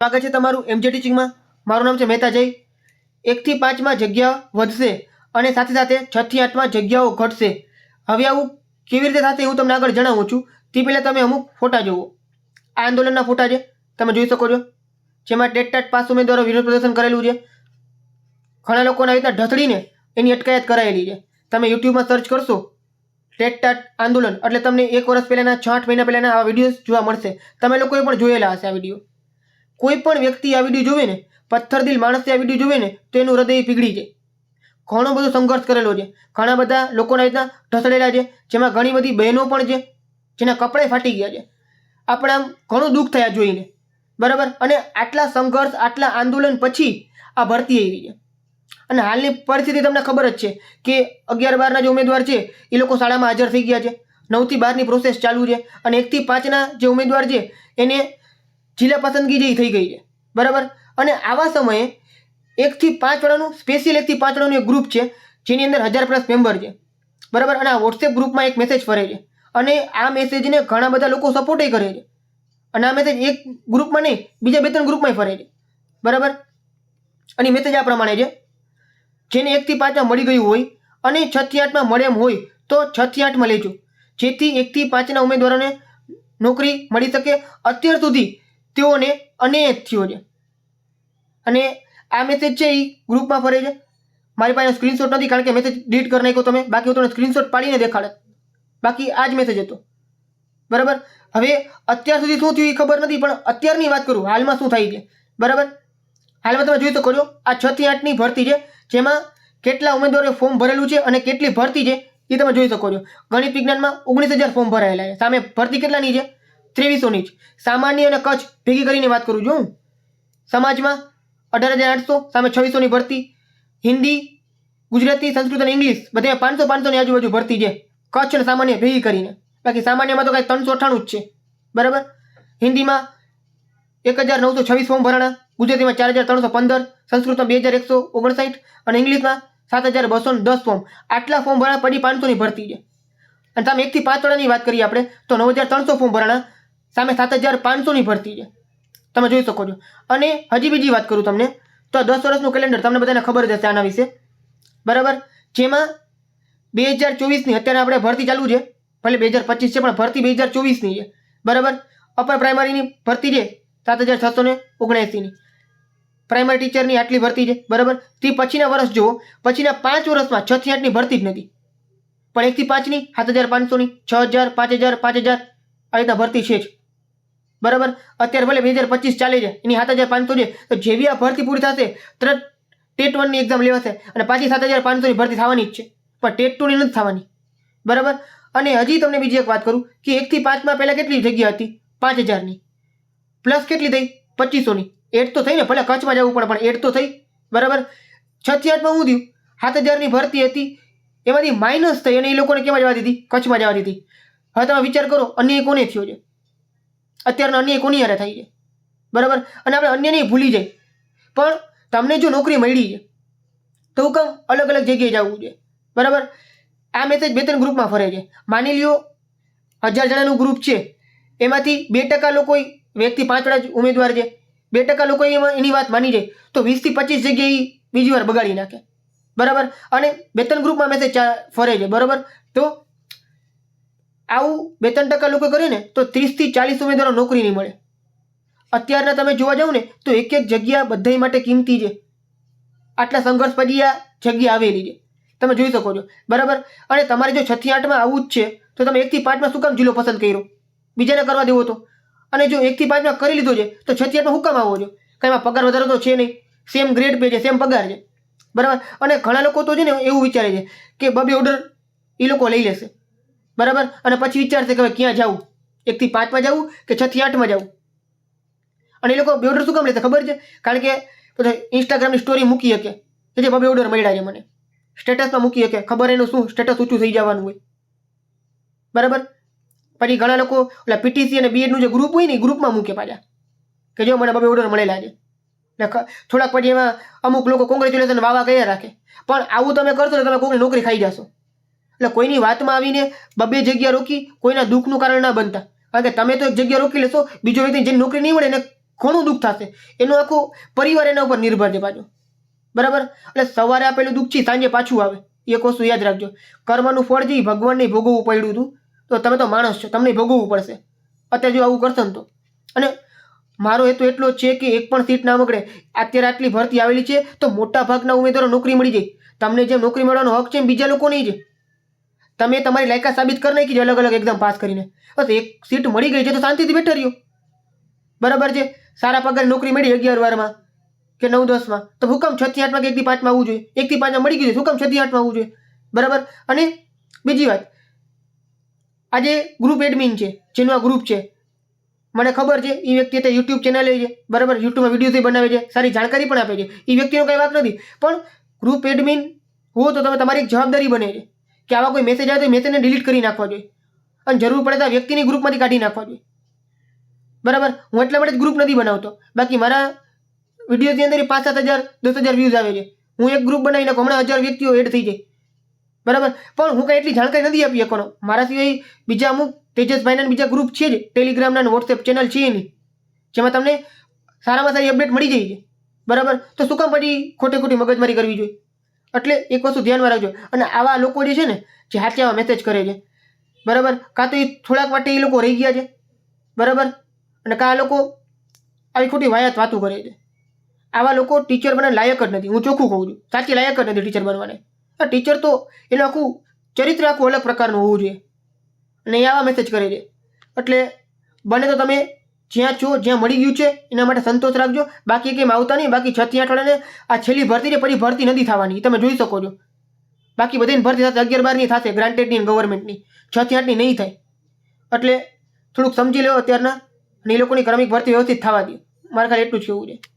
સ્વાગત છે તમારું એમજે ટીચિંગમાં મારું નામ છે મહેતા જય. એકથી પાંચમાં જગ્યા વધશે અને સાથે સાથે છથી આઠમાં જગ્યાઓ ઘટશે. હવે આવું કેવી રીતે થશે હું તમને આગળ જણાવું છું. તે પહેલાં તમે અમુક ફોટા જુઓ. આ આંદોલનના ફોટા છે. તમે જોઈ શકો છો. જેમાં ટેટ ટાટ પાસ ઉમેદવારો વિરોધ પ્રદર્શન કરેલું છે. ઘણા લોકોને આવી રીતના ઢસડીને એની અટકાયત કરાયેલી છે. તમે યુટ્યુબમાં સર્ચ કરશો ટેટ ટાટ આંદોલન. એટલે તમને એક વર્ષ પહેલાંના છ આઠ મહિના પહેલાંના આવા વિડીયોઝ જોવા મળશે. તમે લોકોએ પણ જોયેલા હશે આ વીડિયો. કોઈ પણ વ્યક્તિ આ વીડિયો જોવે ને, પથ્થરદિલ માણસે આ વીડિયો જોવે ને, તો એનું હૃદય પીગળી જાય. ઘણો બધો સંઘર્ષ કરેલો છે. ઘણા બધા લોકોના રીતના ઢસડેલા છે, જેમાં ઘણી બધી બહેનો પણ છે, જેના કપડે ફાટી ગયા છે. આપણે આમ ઘણું દુઃખ થયા જોઈને. બરાબર? અને આટલા સંઘર્ષ, આટલા આંદોલન પછી આ ભરતી આવી છે. અને હાલની પરિસ્થિતિ તમને ખબર જ છે કે અગિયાર બારના જે ઉમેદવાર છે, એ લોકો શાળામાં હાજર થઈ ગયા છે. નવથી બારની પ્રોસેસ ચાલુ છે. અને એકથી પાંચના જે ઉમેદવાર છે, એને જિલ્લા પસંદગી જે થઈ ગઈ છે. બરાબર? અને આવા સમયે એકથી પાંચ વાળાનું સ્પેશિયલ એકથી પાંચ વાળાનું એક ગ્રુપ છે, જેની અંદર હજાર પ્લસ મેમ્બર છે. બરાબર? અને આ વોટ્સએપ ગ્રુપમાં એક મેસેજ ફરે છે. અને આ મેસેજને ઘણા બધા લોકો સપોર્ટે કરે છે. અને આ મેસેજ એક ગ્રુપમાં નહીં, બીજા બે ત્રણ ગ્રુપમાં ફરે છે. બરાબર? અને મેસેજ આ પ્રમાણે છે. જેને એકથી પાંચમાં મળી ગયું હોય, અને છ આઠમાં મળે એમ હોય, તો છ આઠમાં લેજો. જેથી એકથી પાંચના ઉમેદવારોને નોકરી મળી શકે અત્યાર સુધી તેઓને અનેક થયો છે. અને આ મેસેજ છે એ ગ્રુપમાં ફરે છે. મારી પાસે સ્ક્રીનશોટ નથી કારણ કે મેસેજ ડિલીટ કરી નાખ્યો તમે. બાકી હું તમને સ્ક્રીનશોટ પાડીને દેખાડે. બાકી આ જ મેસેજ હતો. બરાબર? હવે અત્યાર સુધી શું થયું એ ખબર નથી, પણ અત્યારની વાત કરું, હાલમાં શું થાય છે? બરાબર? હાલમાં તમે જોઈ શકો છો આ છ થી આઠની ભરતી છે, જેમાં કેટલા ઉમેદવારોએ ફોર્મ ભરેલું છે અને કેટલી ભરતી છે એ તમે જોઈ શકો છો. ગણિત વિજ્ઞાનમાં ઓગણીસ હજાર ફોર્મ ભરાયેલા છે. સામે ભરતી કેટલાની છે? ત્રેવીસોની જ સામાન્ય અને કચ્છ ભેગી કરીને વાત કરું છું સમાજમાં અઢાર હજાર આઠસો, સામે છવ્વીસોની ભરતી. હિન્દી, ગુજરાતી, સંસ્કૃત અને ઇંગ્લિશ બધે પાંચસો પાંચસોની આજુબાજુ ભરતી છે. કચ્છ અને સામાન્ય ભેગી કરીને. બાકી સામાન્યમાં તો કાંઈ ત્રણસો અઠ્ઠાણું જ છે. બરાબર? હિન્દીમાં એક હજાર નવસો છવ્વીસ ફોર્મ ભરાણા, ગુજરાતીમાં ચાર હજાર ત્રણસો પંદર, સંસ્કૃતમાં બે હજાર એકસો ઓગણસાઠ અને ઇંગ્લિશમાં સાત હજાર બસો દસ ફોર્મ. આટલા ફોર્મ ભરાણા પડી પાંચસોની ભરતી છે. અને તમે એકથી પાંચ વાળાની વાત કરીએ આપણે, તો નવ હજાર ત્રણસો ફોર્મ ભરાણા સામે સાત હજાર પાંચસોની ભરતી છે. તમે જોઈ શકો છો. અને હજી બીજી વાત કરું તમને, તો દસ વર્ષનું કેલેન્ડર તમને બધાને ખબર જ હશે આના વિશે. બરાબર? જેમાં બે હજાર ચોવીસની, અત્યારે આપણે ભરતી ચાલુ છે. ભલે બે હજાર પચીસ છે, પણ ભરતી બે હજાર ચોવીસની છે. બરાબર? અપર પ્રાઇમરીની ભરતી છે, સાત હજાર છસો ને ઓગણએંસીની. પ્રાઇમરી ટીચરની આટલી ભરતી છે, બરાબર? તે પછીના વર્ષ જુઓ, પછીના પાંચ વર્ષમાં છ થી આઠની ભરતી જ નથી. પણ એકથી પાંચની, સાત હજાર પાંચસોની, છ હજાર, પાંચ હજાર પાંચ હજાર, આ રીતના ભરતી છે જ. બરાબર? અત્યારે ભલે બે હજાર પચીસ ચાલે છે એની સાત હજાર પાંચસો છે તો જેવી આ ભરતી પૂરી થશે, તરત ટેટ વનની એક્ઝામ લેવાશે, અને પાછી સાત હજાર પાંચસોની ભરતી થવાની જ છે. પણ ટેટ ટુની નથી થવાની. બરાબર? અને હજી તમને બીજી એક વાત કરું કે એકથી પાંચમાં પહેલાં કેટલી જગ્યા હતી? પાંચ હજારની પ્લસ કેટલી થઈ? પચીસોની એડ તો થઈ ને, ભલે કચ્છમાં જવું પડે, પણ એડ તો થઈ. બરાબર? છથી આઠમાં હું થયું. સાત હજારની ભરતી હતી. એમાંથી માઇનસ થઈ, અને એ લોકોને કેમાં જવા દીધી? કચ્છમાં જવા દીધી. હવે તમે વિચાર કરો, અન્ય કોને થયો છે? અત્યારના અન્ય કોની હારે થઈ છે? બરાબર? અને આપણે અન્યને ભૂલી જાય. પણ તમને જો નોકરી મળી છે, તો હું કામ અલગ અલગ જગ્યાએ જવું છે. બરાબર? આ મેસેજ બે ત્રણ ગ્રુપમાં ફરે છે. માની લ્યો, હજાર જણાનું ગ્રુપ છે, એમાંથી બે ટકા લોકો વ્યક્તિ પાંચડા જ ઉમેદવાર છે. બે ટકા લોકો એમાં એની વાત માની જાય, તો વીસથી પચીસ જગ્યાએ બીજી વાર બગાડી નાખે. બરાબર? અને બે ત્રણ ગ્રુપમાં મેસેજ ફરે છે. બરાબર? તો આવું બે ત્રણ ટકા લોકો કરે ને, તો ત્રીસથી ચાલીસ ઉમેદવારો નોકરી નહીં મળે. અત્યારના તમે જોવા જાવ ને, તો એક એક જગ્યા બધાય માટે કિંમતી છે. આટલા સંઘર્ષ પછી આ જગ્યા આવેલી છે. તમે જોઈ શકો છો. બરાબર? અને તમારે જો છથી આઠમાં આવું જ છે, તો તમે એકથી પાંચમાં શું કામ જિલ્લો પસંદ કર્યો? બીજાને કરવા દેવો તો. અને જો એકથી પાંચમાં કરી લીધો છે, તો છથી આઠમાં શું કામ આવો છો? કાંઈ એમાં પગાર વધારો તો છે નહીં. સેમ ગ્રેડ પે છે, સેમ પગાર છે. બરાબર? અને ઘણા લોકો તો છે ને એવું વિચારે છે કે બબે ઓર્ડર એ લોકો લઈ લેશે. બરાબર? અને પછી વિચારશે કે હવે ક્યાં જવું એકથી પાંચમાં જવું કે છ થી આઠમાં જવું અને એ લોકો બેવડર શું કામ લેશે? ખબર છે? કારણ કે ઇન્સ્ટાગ્રામની સ્ટોરી મૂકી શકે. કે જે બબે ઓર્ડર મળ્યા છે મને. સ્ટેટસમાં મૂકી શકે. ખબર એનું શું? સ્ટેટસ ઊંચું થઈ જવાનું હોય. બરાબર? પછી ઘણા લોકો, ઓલા પીટીસી અને બીએડનું જે ગ્રુપ હોય ને, એ ગ્રુપમાં મૂકે પાછા. કે જો મને બબે ઓર્ડર મળેલા છે. થોડાક પછી એમાં અમુક લોકો કોંગ્રેચ્યુલેશન વાવા કયા રાખે. પણ આવું તમે કરશો ને તમે કોઈની નોકરી ખાઈ જશો. એટલે કોઈની વાતમાં આવીને બબે જગ્યા રોકી કોઈના દુઃખનું કારણ ના બનતા. કારણ કે તમે તો એક જગ્યા રોકી લેશો, બીજો વ્યક્તિ જેની નોકરી નહીં મળે એને ઘણું દુઃખ થશે. એનું આખું પરિવાર એના ઉપર નિર્ભર છે પાછું. બરાબર? એટલે સવારે આપેલું દુઃખ છે સાંજે પાછું આવે. એક વસ્તુ યાદ રાખજો. કર્મનું ફળ જે ભગવાનને ભોગવવું પડ્યું હતું. તો તમે તો માણસ છો, તમને ભોગવવું પડશે. અત્યારે જો આવું કરશો ને તો. અને મારો હેતુ એટલો જ છે કે એક પણ સીટ ના મગડે અત્યારે આટલી ભરતી આવેલી છે, તો મોટા ભાગના ઉમેદવારો નોકરી મળી જાય. તમને જેમ નોકરી મળવાનો હક છે બીજા લોકો નહીં છે તમે તમારી લાયકાત સાબિત કરી નાખી અલગ અલગ એકદમ પાસ કરીને. બસ એક સીટ મળી ગઈ છે તો શાંતિથી બેઠા રહ્યો. બરાબર છે? સારા પગાર નોકરી મળી અગિયાર વારમાં કે નવ દસમાં. તો હુકમ છ થી આઠમાં કે એકથી પાંચમાં આવવું જોઈએ. એકથી પાંચમાં મળી ગયું છે. હુકમ છ થી આઠમાં આવવું જોઈએ. બરાબર? અને બીજી વાત. આજે ગ્રુપ એડમિન છે. જેનું આ ગ્રુપ છે. મને ખબર છે એ વ્યક્તિ અત્યારે યુટ્યુબ ચેનલે છે. બરાબર? યુટ્યુબમાં વિડીયોઝ બનાવે છે. સારી જાણકારી પણ આપે છે. એ વ્યક્તિનો કંઈ વાત નથી. પણ ગ્રુપ એડમિન હો તો તમે તમારી જવાબદારી બને છે. કે આવા કોઈ મેસેજ આવે તો મેસેજને ડિલીટ કરી નાખવા જોઈએ. અને જરૂર પડે તો વ્યક્તિની ગ્રુપમાંથી કાઢી નાખવા જોઈએ. બરાબર? હું એટલા માટે જ ગ્રુપ નથી બનાવતો. બાકી મારા વિડીયોની અંદર પાંચ સાત હજાર, દસ હજાર વ્યૂઝ આવે છે. હું એક ગ્રુપ બનાવી નાખું, હમણાં હજાર વ્યક્તિઓ એડ થઈ જાય. બરાબર? પણ હું કાંઈ એટલી જાણકારી નથી આપી શકવાનો મારા સિવાય બીજા અમુક તેજસભાઈના બીજા ગ્રુપ છે જ. ટેલિગ્રામના વોટ્સએપ ચેનલ છે એની. જેમાં તમને સારામાં સારી અપડેટ મળી જાય છે. બરાબર? તો શું કામ પછી ખોટે ખોટી મગજમારી કરવી જોઈએ? એટલે એક વસ્તુ ધ્યાનમાં રાખજો. અને આવા લોકો જે છે ને, જે હાથે આવા મેસેજ કરે છે, બરાબર? કાં તો એ થોડાક માટે એ લોકો રહી ગયા છે, બરાબર? અને કાં આ લોકો આવી ખોટી વાયાત વાતું કરે છે. આવા લોકો ટીચર બનવા લાયક જ નથી. હું ચોખ્ખું કહું છું. સાચી લાયક જ નથી ટીચર બનવાને. આ ટીચર તો એનું આખું ચરિત્ર આખું અલગ પ્રકારનું હોવું જોઈએ. અને એ આવા મેસેજ કરે છે. એટલે બને તો તમે જ્યાં છો, જ્યાં મળી ગયું છે, એના માટે સંતોષ રાખજો. બાકી કેમ આવતા નહીં, બાકી છથી આઠવાડાને આ છેલ્લી ભરતી છે ફરી ભરતી નથી થવાની. તમે જોઈ શકો છો. બાકી બધી ભરતી થશે, અગિયાર બારની થશે, ગ્રાન્ટેડની ગવર્મેન્ટની. છથી આઠની નહીં થાય. એટલે થોડુંક સમજી લો અત્યારના, અને એ લોકોની ક્રમિક ભરતી વ્યવસ્થિત થવા દો મારે ખાલી એટલું જ કહેવું છે.